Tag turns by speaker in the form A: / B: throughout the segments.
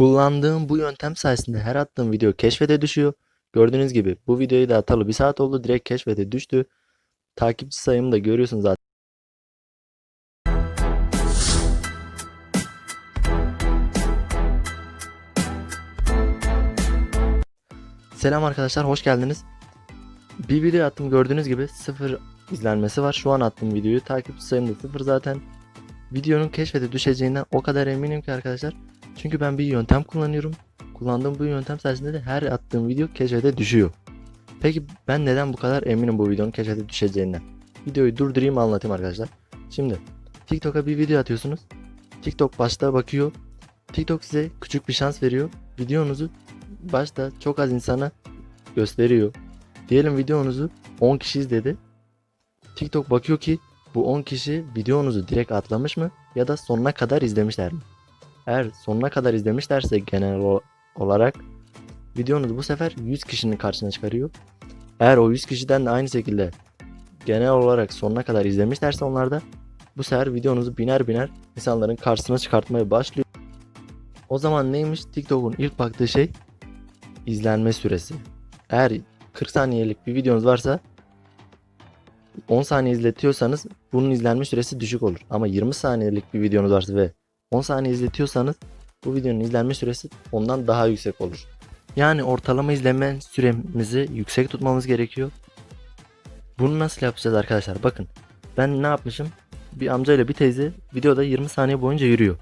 A: Kullandığım bu yöntem sayesinde her attığım video keşfete düşüyor. Gördüğünüz gibi bu videoyu da atalı bir saat oldu. Direkt keşfete düştü. Takipçi sayımı da görüyorsunuz zaten. Selam arkadaşlar, hoş geldiniz. Bir video attım gördüğünüz gibi sıfır izlenmesi var. Şu an attığım videoyu takipçi sayım da sıfır zaten. Videonun keşfete düşeceğinden o kadar eminim ki arkadaşlar. Çünkü ben bir yöntem kullanıyorum. Kullandığım bu yöntem sayesinde de her attığım video keşfete düşüyor. Peki ben neden bu kadar eminim bu videonun keşfete düşeceğinden? Videoyu durdurayım anlatayım arkadaşlar. Şimdi TikTok'a bir video atıyorsunuz. TikTok başta bakıyor. TikTok size küçük bir şans veriyor. Videonuzu başta çok az insana gösteriyor. Diyelim videonuzu 10 kişi izledi. TikTok bakıyor ki bu 10 kişi videonuzu direkt atlamış mı ya da sonuna kadar izlemişler mi? Eğer sonuna kadar izlemişlerse genel olarak videonuzu bu sefer 100 kişinin karşısına çıkarıyor. Eğer o 100 kişiden de aynı şekilde genel olarak sonuna kadar izlemişlerse onlar da bu sefer videonuzu biner biner insanların karşısına çıkartmaya başlıyor. O zaman neymiş? TikTok'un ilk baktığı şey izlenme süresi. Eğer 40 saniyelik bir videonuz varsa 10 saniye izletiyorsanız bunun izlenme süresi düşük olur. Ama 20 saniyelik bir videonuz varsa ve 10 saniye izletiyorsanız bu videonun izlenme süresi ondan daha yüksek olur. Yani ortalama izleme süremizi yüksek tutmamız gerekiyor. Bunu nasıl yapacağız arkadaşlar? Bakın ben ne yapmışım? Bir amcayla bir teyze videoda 20 saniye boyunca yürüyor.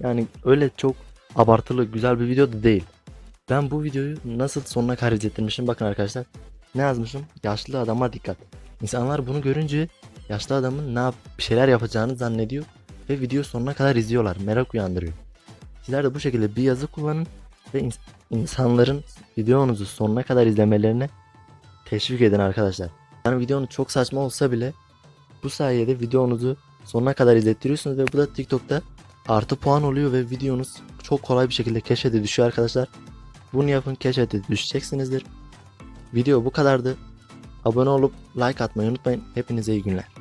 A: Yani öyle çok abartılı güzel bir video da değil. Ben bu videoyu nasıl sonuna kadar izlettirmişim bakın arkadaşlar. Ne yazmışım? Yaşlı adama dikkat. İnsanlar bunu görünce yaşlı adamın ne yap bir şeyler yapacağını zannediyor ve video sonuna kadar izliyorlar. Merak uyandırıyor. Sizler de bu şekilde bir yazı kullanın ve ins- insanların videonuzu sonuna kadar izlemelerine teşvik edin arkadaşlar. Yani videonuz çok saçma olsa bile bu sayede videonuzu sonuna kadar izlettiriyorsunuz ve bu da TikTok'ta artı puan oluyor ve videonuz çok kolay bir şekilde keşfete düşüyor arkadaşlar. Bunu yapın keşfete düşeceksinizdir. Video bu kadardı. Abone olup like atmayı unutmayın. Hepinize iyi günler.